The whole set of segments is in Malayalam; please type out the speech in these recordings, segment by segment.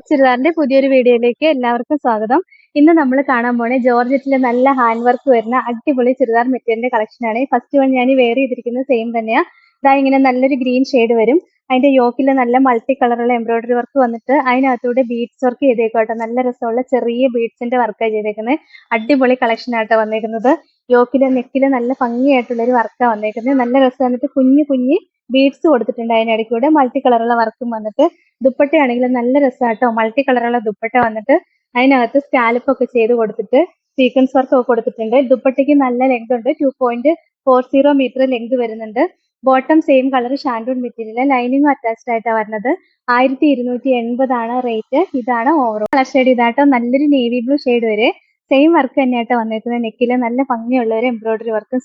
ചുരിദാറിന്റെ പുതിയൊരു വീഡിയോയിലേക്ക് എല്ലാവർക്കും സ്വാഗതം. ഇന്ന് നമ്മൾ കാണാൻ പോണേ ജോർജറ്റിലെ നല്ല ഹാൻഡ് വർക്ക് വരുന്ന അടിപൊളി ചുരിദാർ മെറ്റീരിയലിന്റെ കളക്ഷൻ ആണ് ഫസ്റ്റ് വൺ ഞാൻ വെയർ ചെയ്തിരിക്കുന്നത് സെയിം തന്നെയാ. ഇതാ ഇങ്ങനെ നല്ലൊരു ഗ്രീൻ ഷെയ്ഡ് വരും. അതിന്റെ യോക്കിൽ നല്ല മൾട്ടി കളറുള്ള എംബ്രോയിഡറി വർക്ക് വന്നിട്ട് അതിനകത്തൂടെ ബീഡ്സ് വർക്ക് ചെയ്തേക്കോട്ടെ നല്ല രസമുള്ള ചെറിയ ബീഡ്സിന്റെ വർക്കാണ് ചെയ്തേക്കുന്നത് അടിപൊളി കളക്ഷൻ ആയിട്ട് വന്നേക്കുന്നത്. യോക്കിലെ നെക്കിൽ നല്ല ഭംഗിയായിട്ടുള്ള ഒരു വർക്കാണ് വന്നേക്കുന്നത് നല്ല രസം വന്നിട്ട് കുഞ്ഞു കുഞ്ഞ് ബീഡ്സ് കൊടുത്തിട്ടുണ്ട് അതിനിടയ്ക്കൂടെ മൾട്ടി കളറുള്ള വർക്കും വന്നിട്ട് ദുപ്പട്ടയാണെങ്കിലും നല്ല രസമാട്ടോ മൾട്ടി കളറുള്ള ദുപ്പട്ട വന്നിട്ട് അതിനകത്ത് സ്കാലപ്പ് ഒക്കെ ചെയ്ത് കൊടുത്തിട്ട് സീക്വൻസ് വർക്ക് ഒക്കെ കൊടുത്തിട്ടുണ്ട്. ദുപ്പട്ടയ്ക്ക് നല്ല ലെങ്ത് ഉണ്ട്. Two point four zero metre length വരുന്നുണ്ട്. Bottom same colour shantoon material ലൈനിങ്ങും അറ്റാച്ച്ഡ് ആയിട്ടാണ് വരുന്നത്. ആയിരത്തി ഇരുന്നൂറ്റി എൺപതാണ് റേറ്റ് ഇതാണ് ഓവറോൾ കളർ ഷെയ്ഡ് ഇതാട്ടോ നല്ലൊരു നേവി ബ്ലൂ ഷെയ്ഡ് വരെ. സെയിം വർക്ക് തന്നെയായിട്ട് വന്നേക്കുന്നത്. നെക്കിൽ നല്ല ഭംഗിയുള്ള ഒരു എംബ്രോയിഡറി വർക്കും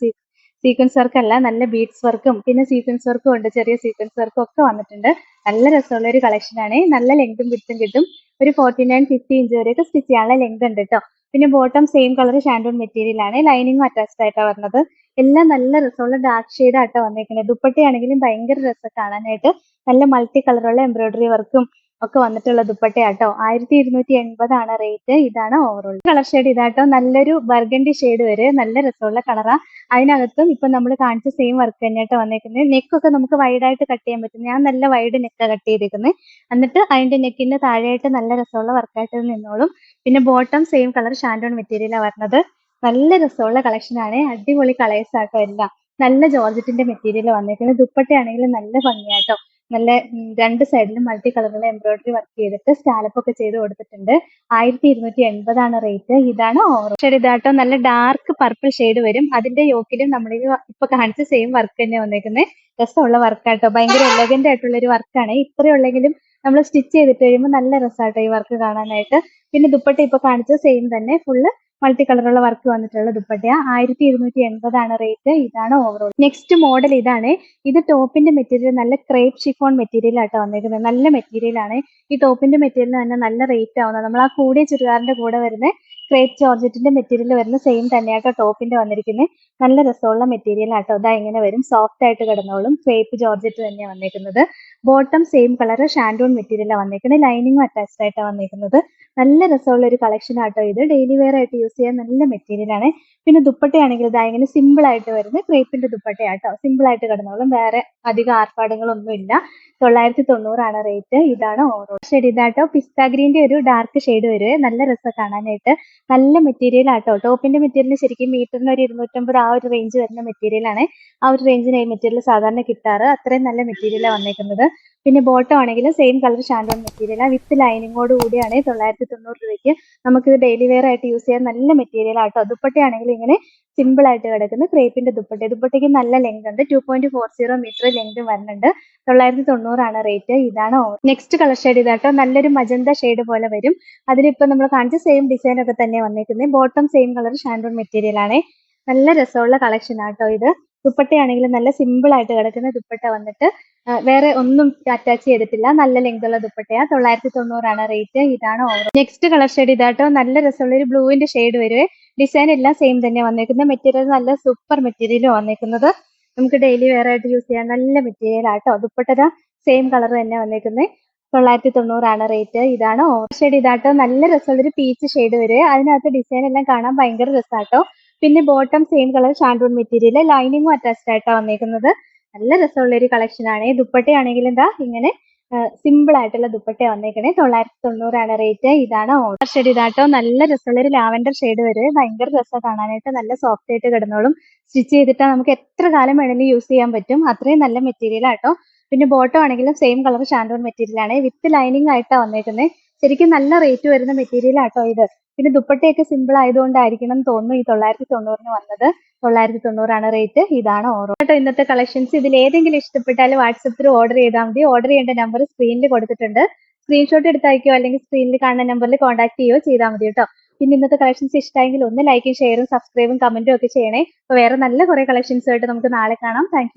സീക്വൻസ് വർക്ക് അല്ല നല്ല ബീഡ്സ് വർക്കും പിന്നെ സീക്വൻസ് വർക്കും ഉണ്ട് ചെറിയ സീക്വൻസ് വർക്കും ഒക്കെ വന്നിട്ടുണ്ട്. നല്ല രസമുള്ള ഒരു കളക്ഷൻ ആണ്. നല്ല ലെങ്തും വിട്ടും കിട്ടും. ഒരു ഫോർട്ടി നയൻ ഫിഫ്റ്റി ഇഞ്ച് വരെയൊക്കെ സ്റ്റിച്ച് ചെയ്യാനുള്ള ലെങ്ത് ഉണ്ട് കേട്ടോ പിന്നെ bottom same colour shantoon material ആണ്. ലൈനിങ്ങും അറ്റാച്ച്ഡ് ആയിട്ടാണ് വരുന്നത് എല്ലാം നല്ല രസമുള്ള ഡാർക്ക് ഷെയ്ഡ് ആയിട്ടാണ് വന്നേക്കുന്നത് ദുപ്പട്ടയാണെങ്കിലും ഭയങ്കര രസം കാണാനായിട്ട്. നല്ല മൾട്ടി കളറുള്ള എംബ്രോയിഡറി വർക്കും ഒക്കെ വന്നിട്ടുള്ള ദുപ്പട്ടയാട്ടോ. ആയിരത്തി ഇരുന്നൂറ്റി എൺപതാണ് റേറ്റ് ഇതാണ് ഓവറോൾ കളർ ഷെയ്ഡ് ഇതാട്ടോ. നല്ലൊരു ബർഗണ്ടി ഷെയ്ഡ് വരെ. നല്ല രസമുള്ള കളറാ അതിനകത്തും ഇപ്പൊ നമ്മൾ കാണിച്ച സെയിം വർക്ക് തന്നെയായിട്ട് വന്നേക്കുന്നത് നെക്കൊക്കെ നമുക്ക് വൈഡ് ആയിട്ട് കട്ട് ചെയ്യാൻ പറ്റും. ഞാൻ നല്ല വൈഡ് നെക്ക് കട്ട് ചെയ്തേക്കുന്നത് എന്നിട്ട് അതിന്റെ നെക്കിന്റെ താഴെയായിട്ട് നല്ല രസമുള്ള വർക്കായിട്ട് നിന്നോളും. പിന്നെ ബോട്ടം സെയിം കളർ ഷാൻഡോൺ മെറ്റീരിയലാണ് വരുന്നത് നല്ല രസമുള്ള കളക്ഷനാണ് അടിപൊളി കളേഴ്സ് ആട്ടോ എല്ലാം. നല്ല ജോർജറ്റിന്റെ മെറ്റീരിയൽ വന്നേക്കുന്നത് ദുപ്പട്ടയാണെങ്കിൽ നല്ല ഭംഗിയാട്ടോ. നല്ല രണ്ട് സൈഡിലും മൾട്ടി കളറുള്ള എംബ്രോയിഡറി വർക്ക് ചെയ്തിട്ട് സ്കാലപ്പ് ഒക്കെ ചെയ്ത് കൊടുത്തിട്ടുണ്ട്. ആയിരത്തി ഇരുന്നൂറ്റി എൺപതാണ് റേറ്റ് ഇതാണ് ഓറഞ്ച് ഷെയ്ഡ് ഇതാട്ടോ നല്ല ഡാർക്ക് പർപ്പിൾ ഷെയ്ഡ് വരും. അതിന്റെ യോക്കിലും നമ്മൾ ഇപ്പൊ കാണിച്ച സെയിം വർക്ക് തന്നെ വന്നേക്കുന്നത് രസമുള്ള വർക്കാട്ടോ ഭയങ്കര എലഗന്റ് ആയിട്ടുള്ള ഒരു വർക്കാണ് ഇത്രയുള്ളെങ്കിലും നമ്മൾ സ്റ്റിച്ച് ചെയ്തിട്ട് കഴിയുമ്പോൾ നല്ല രസമാട്ടോ ഈ വർക്ക് കാണാനായിട്ട്. പിന്നെ ദുപ്പട്ട ഇപ്പൊ കാണിച്ച സെയിം തന്നെ. ഫുള്ള് മൾട്ടി കളറുള്ള വർക്ക് വന്നിട്ടുള്ള ദുപ്പട്ടയ. ആയിരത്തി ഇരുന്നൂറ്റി എൺപതാണ് റേറ്റ് ഇതാണ് ഓവറോൾ നെക്സ്റ്റ് മോഡൽ ഇതാണ്. ഇത് ടോപ്പിന്റെ മെറ്റീരിയൽ നല്ല ക്രേപ്പ് ഷിഫോൺ മെറ്റീരിയൽ ആട്ടോ വന്നിരിക്കുന്നത്. നല്ല മെറ്റീരിയൽ ആണ്. ഈ ടോപ്പിന്റെ മെറ്റീരിയൽ തന്നെ നല്ല റേറ്റ് ആവുന്നത് നമ്മൾ ആ കൂടിയ ചുരിദാറിന്റെ കൂടെ വരുന്ന ക്രേപ്പ് ജോർജറ്റിന്റെ മെറ്റീരിയൽ വരുന്ന സെയിം തന്നെയാട്ടോ ടോപ്പിന്റെ വന്നിരിക്കുന്നത് നല്ല രസമുള്ള മെറ്റീരിയൽ ആട്ടോ. ഇതാ ഇങ്ങനെ വരും. സോഫ്റ്റ് ആയിട്ട് കിടന്നോളും. ക്രേപ്പ് ജോർജറ്റ് തന്നെയാണ് വന്നിരിക്കുന്നത് ബോട്ടം സെയിം കളർ ഷാൻഡൂൺ മെറ്റീരിയലാണ് വന്നിരിക്കുന്നത് ലൈനിങ്ങും അറ്റാച്ച്ഡ് ആയിട്ടാണ് വന്നിരിക്കുന്നത് നല്ല രസമുള്ള ഒരു കളക്ഷൻ ആട്ടോ ഇത്. ഡെയിലി വെയർ ആയിട്ട് യൂസ് ചെയ്യാൻ നല്ല മെറ്റീരിയൽ ആണ്. പിന്നെ ദുപ്പട്ടയാണെങ്കിൽ ഇതാ ഇങ്ങനെ സിമ്പിൾ ആയിട്ട് വരുന്നത് ക്രേപ്പിന്റെ ദുപ്പട്ടയാട്ടോ. സിമ്പിൾ ആയിട്ട് കിടന്നോളും. വേറെ അധികം ആർപ്പാടുകളൊന്നും ഇല്ല. തൊള്ളായിരത്തി തൊണ്ണൂറാണ് റേറ്റ് ഇതാണ് ഓറോ ഷെയ്ഡ് ഇതാട്ടോ. പിസ്ത ഗ്രീന്റെ ഒരു ഡാർക്ക് ഷെയ്ഡ് വരുവേ നല്ല രസം കാണാനായിട്ട്. നല്ല മെറ്റീരിയൽ ആട്ടോ. ടോപ്പിന്റെ മെറ്റീരിയൽ ശരിക്കും മീറ്ററിന് ഒരു ഇരുന്നൂറ്റമ്പത് ആ ഒരു റേഞ്ച് വരുന്ന മെറ്റീരിയൽ ആണ്. ആ ഒരു റേഞ്ചിന് ഈ മെറ്റീരിയൽ സാധാരണ കിട്ടാറ്. അത്രയും നല്ല മെറ്റീരിയലാണ് വന്നേക്കുന്നത്. പിന്നെ ബോട്ടം ആണെങ്കിൽ സെയിം കളർ ഷാൻഡോൺ മെറ്റീരിയൽ വിത്ത് ലൈനിങ്ങോട് കൂടിയാണ് തൊള്ളായിരത്തി തൊണ്ണൂറ് രൂപയ്ക്ക് നമുക്കിത് ഡെയിലി വെയർ ആയിട്ട് യൂസ് ചെയ്യാൻ നല്ല മെറ്റീരിയൽ ആട്ടോ. ദുപ്പട്ടയാണെങ്കിൽ ഇങ്ങനെ സിമ്പിൾ ആയിട്ട് കിടക്കുന്ന ക്രേപ്പിന്റെ ദുപ്പട്ട. ദുപ്പട്ടയ്ക്ക് നല്ല ലെങ്ത് ഉണ്ട്. Two point four zero metre length വരുന്നുണ്ട് തൊള്ളായിരത്തി തൊണ്ണൂറാണ് റേറ്റ് ഇതാണ് നെക്സ്റ്റ് കളർ ഷെയ്ഡ് ഇതാട്ടോ. നല്ലൊരു മജന്ത ഷെയ്ഡ് പോലെ വരും. അതിലിപ്പോ നമ്മൾ കാണിച്ച സെയിം ഡിസൈൻ ഒക്കെ തന്നെ വന്നേക്കുന്നത് ബോട്ടം സെയിം കളർ ഷാൻഡോൺ മെറ്റീരിയൽ ആണ്. നല്ല രസമുള്ള കളക്ഷൻ ആട്ടോ ഇത്. ദുപ്പട്ടയാണെങ്കിൽ നല്ല സിമ്പിൾ ആയിട്ട് കിടക്കുന്ന ദുപ്പട്ട വന്നിട്ട് വേറെ ഒന്നും അറ്റാച്ച് ചെയ്തിട്ടില്ല. നല്ല ലെങ്ത് ഉള്ള ദുപ്പട്ടയാ. തൊള്ളായിരത്തി തൊണ്ണൂറാണ് റേറ്റ് ഇതാണ് ഓവർ നെക്സ്റ്റ് കളർ ഷെയ്ഡ് ഇതാട്ടോ. നല്ല രസമുള്ള ഒരു ബ്ലൂവിന്റെ ഷെയ്ഡ് വരുവേ. ഡിസൈൻ എല്ലാം സെയിം തന്നെ വന്നേക്കുന്നത് മെറ്റീരിയൽ നല്ല സൂപ്പർ മെറ്റീരിയൽ വന്നേക്കുന്നത്. നമുക്ക് ഡെയിലി വേറെ ആയിട്ട് യൂസ് ചെയ്യാൻ നല്ല മെറ്റീരിയൽ ആട്ടോ. ദുപ്പട്ടത സെയിം കളർ തന്നെ വന്നേക്കുന്നത് തൊള്ളായിരത്തി തൊണ്ണൂറാണ് റേറ്റ് ഇതാണ് ഓഫ് ഷെയ്ഡ് ഇതാട്ടോ. നല്ല രസമുള്ള ഒരു പീച്ച് ഷെയ്ഡ് വരെ. അതിനകത്ത് ഡിസൈൻ എല്ലാം കാണാൻ ഭയങ്കര രസമാട്ടോ പിന്നെ bottom same colour shantoon material ലൈനിങ്ങും അറ്റാച്ച്ഡ് ആയിട്ടാണ് വന്നേക്കുന്നത്. നല്ല രസമുള്ള ഒരു കളക്ഷൻ ആണ്. ദുപ്പട്ടയാണെങ്കിൽ എന്താ ഇങ്ങനെ സിമ്പിൾ ആയിട്ടുള്ള ദുപ്പട്ട വന്നേക്കണേ. തൊള്ളായിരത്തി തൊണ്ണൂറാണ് റേറ്റ് ഇതാണ് ഓർഡർ ഷെയ്ഡ് ഇതാട്ടോ. നല്ല രസമുള്ള ഒരു ലാവൻഡർ ഷെയ്ഡ് വരെ. ഭയങ്കര രസം കാണാനായിട്ട്. നല്ല സോഫ്റ്റ് ആയിട്ട് കിടന്നോളും. സ്റ്റിച്ച് ചെയ്തിട്ടാ നമുക്ക് എത്ര കാലം വേണമെങ്കിലും യൂസ് ചെയ്യാൻ പറ്റും. അത്രയും നല്ല മെറ്റീരിയൽ ആട്ടോ. പിന്നെ ബോട്ടം ആണെങ്കിലും സെയിം കളർ ഷാൻഡോൺ മെറ്റീരിയൽ ആണ്. വിത്ത് ലൈനിങ് ആയിട്ടാണ് വന്നേക്കുന്നത് ശരിക്കും നല്ല റേറ്റ് വരുന്ന മെറ്റീരിയൽ ആട്ടോ ഇത്. പിന്നെ ദുപ്പട്ടയൊക്കെ സിമ്പിൾ ആയതുകൊണ്ടായിരിക്കണം എന്ന് തോന്നുന്നു ഈ തൊള്ളായിരത്തി തൊണ്ണൂറിന് വന്നത്. തൊള്ളായിരത്തി തൊണ്ണൂറാണ് റേറ്റ് ഇതാണ് ഓറോ കേട്ടോ ഇന്നത്തെ കളക്ഷൻസ് ഇതിൽ ഏതെങ്കിലും ഇഷ്ടപ്പെട്ടാൽ വാട്സപ്പിൽ ഓർഡർ ചെയ്താൽ മതി. ഓർഡർ ചെയ്യേണ്ട നമ്പർ സ്ക്രീനിൽ കൊടുത്തിട്ടുണ്ട്. സ്ക്രീൻഷോട്ട് എടുത്ത് അല്ലെങ്കിൽ സ്ക്രീനിൽ കാണുന്ന നമ്പറിൽ കോൺടാക്ട് ചെയ്യുകയോ ചെയ്താൽ മതി കേട്ടോ. പിന്നെ ഇന്നത്തെ കളക്ഷൻസ് ഇഷ്ടമായെങ്കിൽ ഒന്ന് ലൈക്കും ഷെയറും സബ്സ്ക്രൈബും കമന്റും ഒക്കെ ചെയ്യണേ. അപ്പോൾ വേറെ നല്ല കുറെ കളക്ഷൻസ് ആയിട്ട് നമുക്ക് നാളെ കാണാം. താങ്ക്